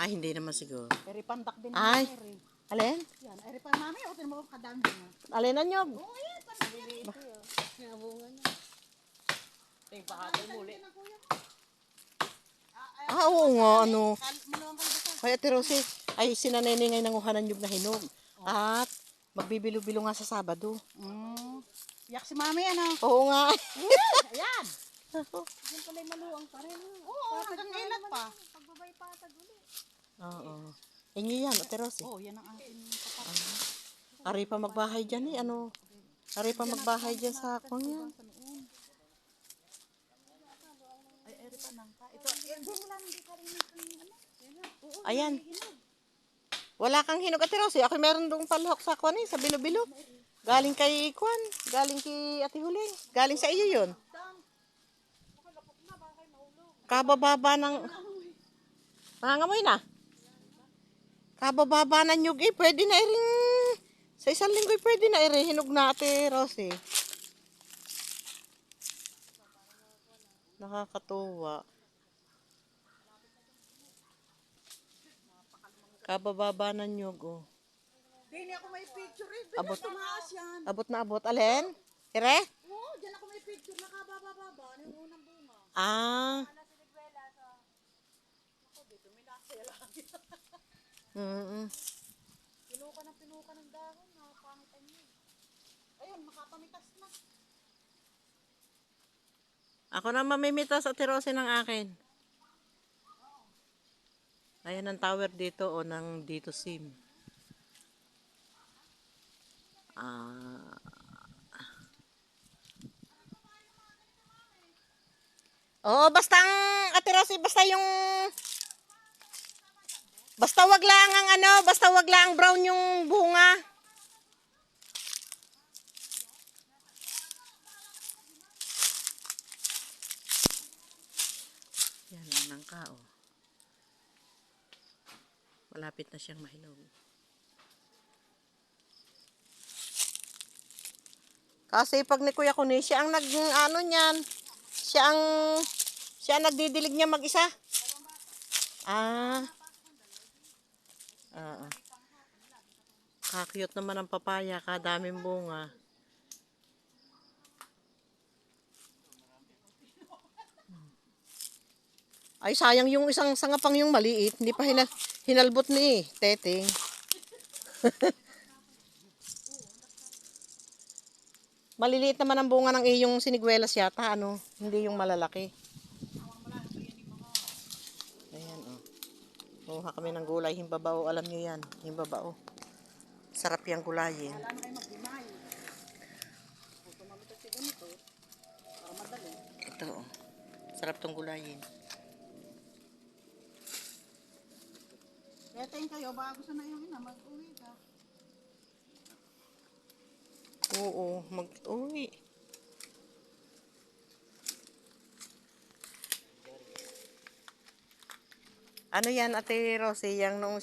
Ay, hindi naman siguro. Eri pandak din Ay. eri. Alin? Yan, eri pa mami, o tinmo ko kadami mo. Alin na nyog? Oo, yan, pandak yan. Ting pahatol muli. Ah, oo nga, ano. Kal- Maluwang ka na ba Ay, Ate Rosie, ay sinanene ngay nanguhanan yung na hinog. At magbibilo-bilo nga sa Sabado. Mm. Yak si mami, ano? Oo nga. Ayan. Yan pala yung maluwang pa rin. Oo, hanggang ilat pa. Pagbabay patag ulit. Oo. Ingi yan, Ate Rosie. Oo, yan ang aking kapatid. Ari pa magbahay dyan eh, ano. Ari pa magbahay dyan sa kwan yan. Ay, eri pa nang. Ito, eri wala hindi ka rin ano. Ayan. Wala kang hinog, Ate Rosie. Ako meron doong palhok sa kwan eh, sa bilo-bilo. Galing kay Kwan. Galing kay Ate Huling. Galing sa iyo yun. Kabababa ng... Nangangamoy na. Kabababa ng nyug eh. Pwede na rin... Sa isang linggo eh, pwede na rin. Hinog na Ate Rosie. Nakakatuwa. Kabababa ng nyug oh. Dini ako may picture eh. Abot. Tumaas yan. Abot na abot. Alin? Ire? Oo, dyan ako may picture. Nakababa-baba. Ano yung unang bunga? Ah. Mm Pinuka ng pinuka ng dahon. Nakapangitan niya. Ayun, makapamitas na. Ako na mamimitas at tirose ng akin. Ayan ang tower dito o ng dito sim. Ah. Oo, basta ang Ate Rosie, basta yung Basta wag lang ang ano, basta wag lang brown yung bunga. Yan ang nangka, oh. Malapit na siyang mahinog. Kasi pag ni Kuya Kuni, siya ang nag, ano niyan, siya ang, siya ang nagdidilig niya mag-isa. Ah. Oo. Kakiyot naman ang papaya, kadaming bunga. Ay, sayang yung isang sangapang yung maliit. Hindi pa hinal hinalbot ni Teteng. Maliliit naman ang bunga ng iyong siniguelas yata, ano? Hindi yung malalaki. Ayan, oh. Kuha kami ng gulay, himbabao. Alam nyo yan, himbabao. Sarap yung gulayin. Ito, oh. Sarap tong gulayin. Tayo kayo, baka gusto na yung ina, mag-uwi ka. Oo, mag-uwi. Ano yan, Ate Rosie? Yung nung